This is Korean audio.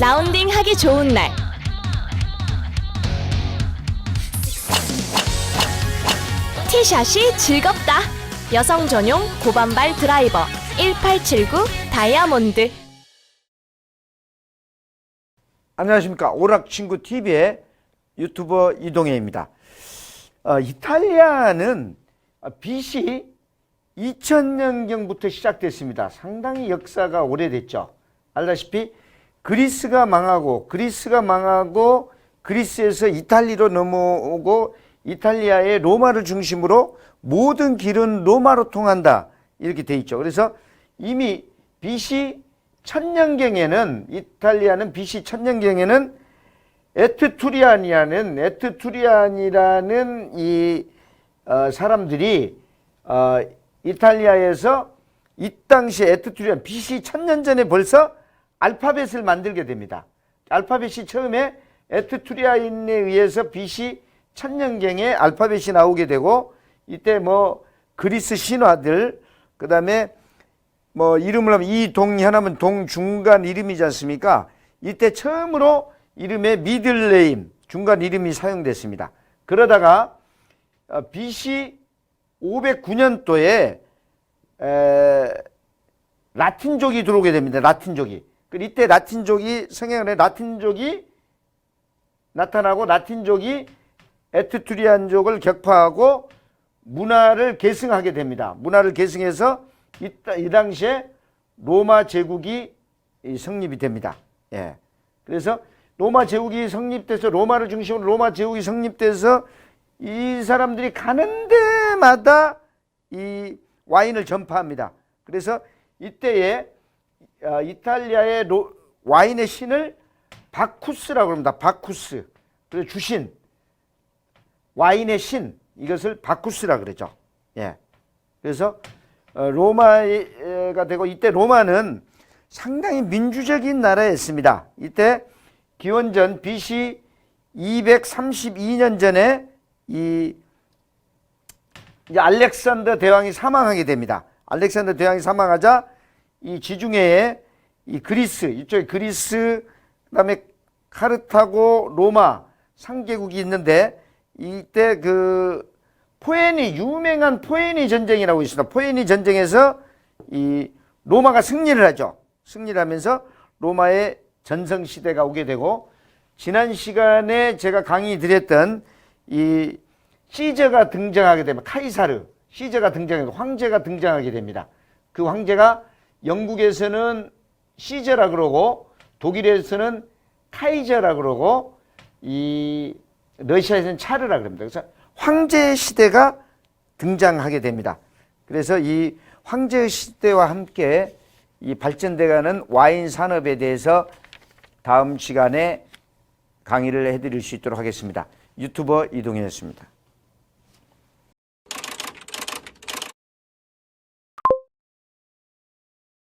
라운딩 하기 좋은 날. 티샷이 즐겁다. 여성 전용 고반발 드라이버 1879 다이아몬드. 안녕하십니까 오락친구 TV의 유튜버 이동해입니다. 어, 이탈리아는 BC 2000년경부터 시작됐습니다. 상당히 역사가 오래됐죠. 알다시피 그리스가 망하고 그리스가 망하고 그리스에서 이탈리로 넘어오고 이탈리아의 로마를 중심으로 모든 길은 로마로 통한다 이렇게 돼 있죠. 그래서 이미 BC 천년경에는 이탈리아는 BC 천년경에는 에트투리안이라는 에트투리안이라는 이 어, 사람들이 어, 이탈리아에서 이 당시 에트투리안 BC 천년 전에 벌써 알파벳을 만들게 됩니다. 알파벳이 처음에 에트투리안에 의해서 BC 천년경에 알파벳이 나오게 되고 이때 뭐 그리스 신화들 그다음에 뭐 이름을 하면 이 동현 하면 동 중간 이름이지 않습니까? 이때 처음으로 이름에 미들네임 중간 이름이 사용됐습니다. 그러다가 어, BC 509년도에 에, 라틴족이 들어오게 됩니다. 라틴족이. 그 이때 라틴족이 성행을 해 라틴족이 나타나고 라틴족이 에트투리안족을 격파하고 문화를 계승하게 됩니다. 문화를 계승해서 이, 이 당시에 로마 제국이 이 성립이 됩니다. 예. 그래서 로마 제국이 성립돼서 로마를 중심으로 로마 제국이 성립돼서 이 사람들이 가는 데마다 이 와인을 전파합니다. 그래서 이때에 어, 이탈리아의 로- 와인의 신을 바쿠스라고 합니다. 바쿠스. 그래서 주신 와인의 신 이것을 바쿠스라 그러죠. 예. 그래서 어, 로마가 되고 이때 로마는 상당히 민주적인 나라였습니다. 이때 기원전 BC 232년 전에 이 알렉산더 대왕이 사망하게 됩니다. 알렉산더 대왕이 사망하자 이 지중해에 이 그리스 이쪽에 그리스 그다음에 카르타고 로마 상계국이 있는데 이때 그 포에니 유명한 포에니 전쟁이라고 있습니다. 포에니 전쟁에서 이 로마가 승리를 하죠. 승리를 하면서 로마의 전성 시대가 오게 되고 지난 시간에 제가 강의 드렸던 이 시저가 등장하게 되면 카이사르 시저가 등장하고 황제가 등장하게 됩니다. 그 황제가 영국에서는 시저라 그러고 독일에서는 카이저라 그러고 이 러시아에서는 차르라 그럽니다. 그래서 황제 시대가 등장하게 됩니다. 그래서 이 황제 시대와 함께 이 발전돼가는 와인 산업에 대해서 다음 시간에 강의를 해드릴 수 있도록 하겠습니다. 유튜버 이동현이었습니다.